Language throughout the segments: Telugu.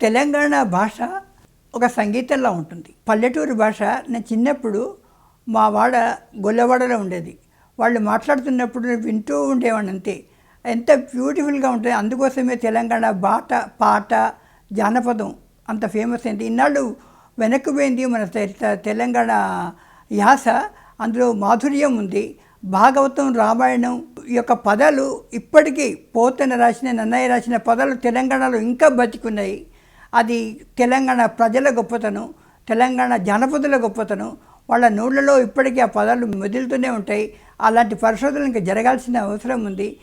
తెలంగాణ భాష ఒక సంగీతంలా ఉంటుంది. పల్లెటూరు భాష నేను చిన్నప్పుడు మా వాడ గొల్లవాడలో ఉండేది. వాళ్ళు మాట్లాడుతున్నప్పుడు నేను వింటూ ఉండేవాడిని అంతే. ఎంత బ్యూటిఫుల్గా ఉంటుంది అందుకోసమే తెలంగాణ బాట పాట జానపదం అంత ఫేమస్ అయింది. ఇన్నాళ్ళు వెనక్కుపోయింది మన తెలంగాణ యాస. అందులో మాధుర్యం ఉంది. భాగవతం రామాయణం ఈ యొక్క పదాలు ఇప్పటికీ పోతన రాసిన నన్నయ్య రాసిన పదాలు తెలంగాణలో ఇంకా బతికున్నాయి. అది తెలంగాణ ప్రజల గొప్పతనం తెలంగాణ జనపదుల గొప్పతనం వాళ్ళ నోళ్ళలో ఇప్పటికీ ఆ పదాలు మెదులుతూనే ఉంటాయి. అలాంటి పరిశోధనలు ఇంకా జరగాల్సిన అవసరం ఉంది.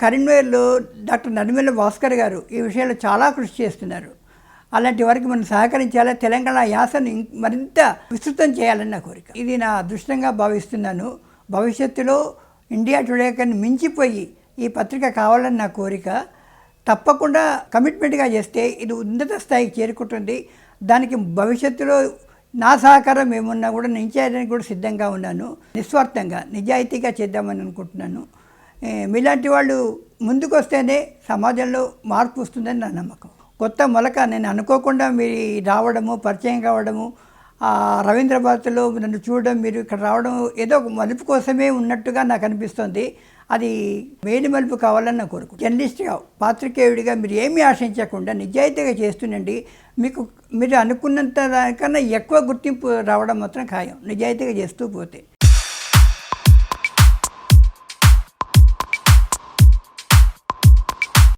కరీంనగర్లో డాక్టర్ నడిమెల్ల భాస్కర్ గారు ఈ విషయంలో చాలా కృషి చేస్తున్నారు. అలాంటి వారికి మనం సహకరించాలి? తెలంగాణ యాసను మరింత విస్తృతం చేయాలని నా కోరిక. ఇది నా అదృష్టంగా భావిస్తున్నాను. భవిష్యత్తులో ఇండియా టుడే కన్నా మించిపోయి ఈ పత్రిక కావాలని నా కోరిక. తప్పకుండా కమిట్మెంట్గా చేస్తే ఇది ఉన్నత స్థాయికి చేరుకుంటుంది. దానికి భవిష్యత్తులో నా సహకారం ఏమున్నా కూడా నేను చేయడానికి కూడా సిద్ధంగా ఉన్నాను. నిస్వార్థంగా నిజాయితీగా చేద్దామని అనుకుంటున్నాను. మీలాంటి వాళ్ళు ముందుకొస్తేనే సమాజంలో మార్పు వస్తుందని నా నమ్మకం. కొత్త మొలక నేను అనుకోకుండా మీరు రావడము పరిచయం కావడము రవీంద్రభారత్లో నన్ను చూడడం మీరు ఇక్కడ రావడం ఏదో ఒక మలుపు కోసమే ఉన్నట్టుగా నాకు అనిపిస్తుంది. అది మేలుమలుపు కావాలని నా కోరుకు జర్నలిస్ట్గా పాత్రికేయుడిగా మీరు ఏమీ ఆశించకుండా నిజాయితీగా చేస్తుండండి. మీకు మీరు అనుకున్నంత దానికన్నా ఎక్కువ గుర్తింపు రావడం మాత్రం ఖాయం. నిజాయితీగా చేస్తూ పోతే.